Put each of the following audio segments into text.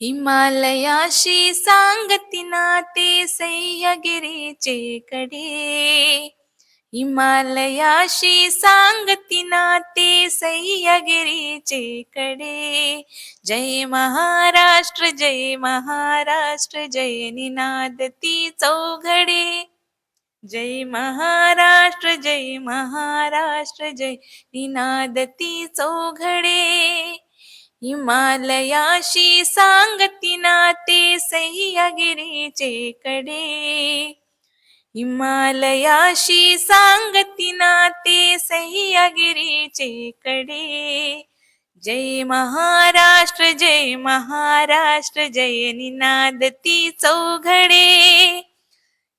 हिमालयाशी सांगती नाते सह्यागिरीचे कडे. हिमालयाशी सांगती नाते सह्यागिरीचे कडे. जय महाराष्ट्र जय महाराष्ट्र जय निनादती चौघडे. जय महाराष्ट्र जय महाराष्ट्र जय निनादती चौघडे. हिमालयाशी सांगती नाते सह्यागिरीचे कडे. हिमालयाशी सांगती नाते सह्यागिरीचे कडे. जय महाराष्ट्र जय महाराष्ट्र जय निनादती चौघडे.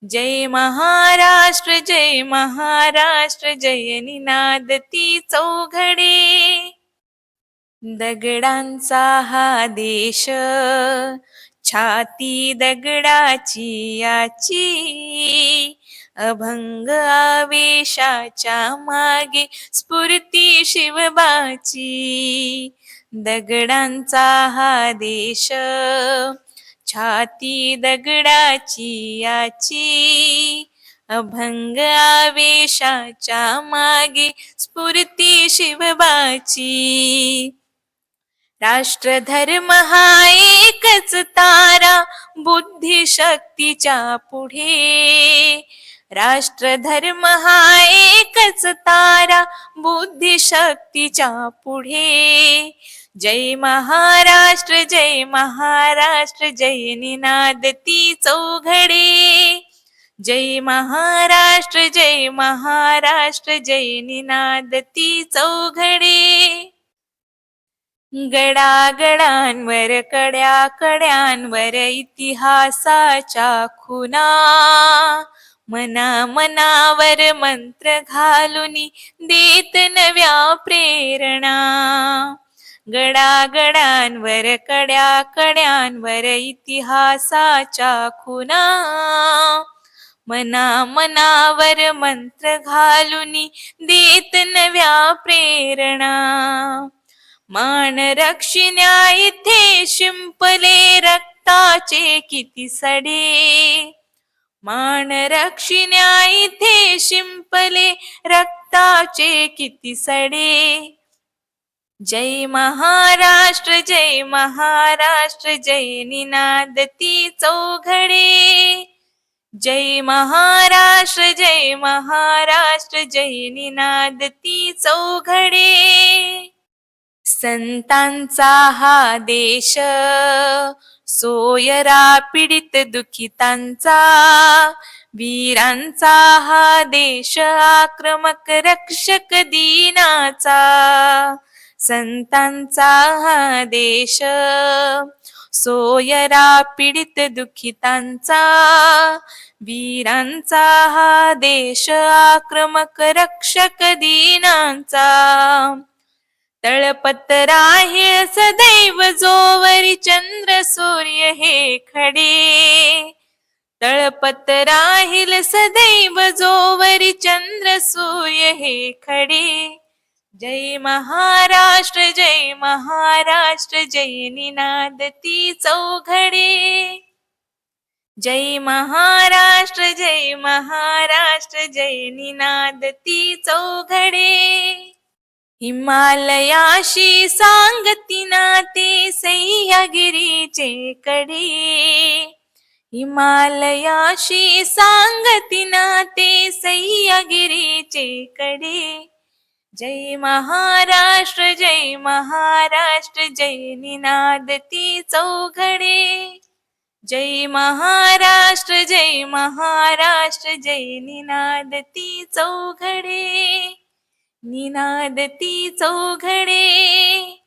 जय महाराष्ट्र जय महाराष्ट्र जय निनादती चौघडे. दगडांचा हा देश छाती दगडाची याची अभंग आवेशाच्या मागे स्फूर्ती शिवबाची. दगडांचा हा देश छाती दगडाची याची अभंग आवेशाच्या मागे स्फूर्ती शिवबाची. राष्ट्रधर्म हा एकच तारा बुद्धिशक्तीच्या पुढे. राष्ट्रधर्म हा एकच तारा बुद्धिशक्तीच्या पुढे. जय महाराष्ट्र जय महाराष्ट्र जय निनादती चौघडे. जय महाराष्ट्र जय महाराष्ट्र जय निनादती चौघडे. गडागडांवर कड्या कड्यांवर इतिहासाच्या खुना. मना मनावर मंत्र घालून देत नव्या प्रेरणा. गडागडांवर कड्या कड्यांवर इतिहासाच्या खुना. मना मनावर मंत्र घालून देत नव्या प्रेरणा. मान रक्षिण्या इथे शिंपले रक्ताचे किती सडे. मान रक्षिण्या इथे शिंपले रक्ताचे किती सडे. जय महाराष्ट्र जय महाराष्ट्र जय निनादती चौघडे. जय महाराष्ट्र जय महाराष्ट्र जय निनादती चौघडे. संतांचा हा देश. सोयरा पीडित दुखितांचा वीरांचा हा देश. आक्रमक रक्षक दीनाचा संतांचा हा देश. सोयरा पीडित दुखितांचा वीरांचा हा देश. आक्रमक रक्षक दीनांचा तळपत आहे सदैव जोवरी चंद्र सूर्य हे खडे. तळपत राहील सदैव जोवरी चंद्र सूर्य हे खडे. जय महाराष्ट्र जय महाराष्ट्र जय निनादती चौघडे. जय महाराष्ट्र जय महाराष्ट्र जय निनादती चौघडे. हिमालयाशी सांगती नाते सह्यागिरीचे कडे. हिमालयाशी सांगती नाते सह्यागिरीचे कडे. जय महाराष्ट्र जय महाराष्ट्र जय निनादती चौघडे. जय महाराष्ट्र जय महाराष्ट्र जय निनादती चौघडे. निनादती चौघडे.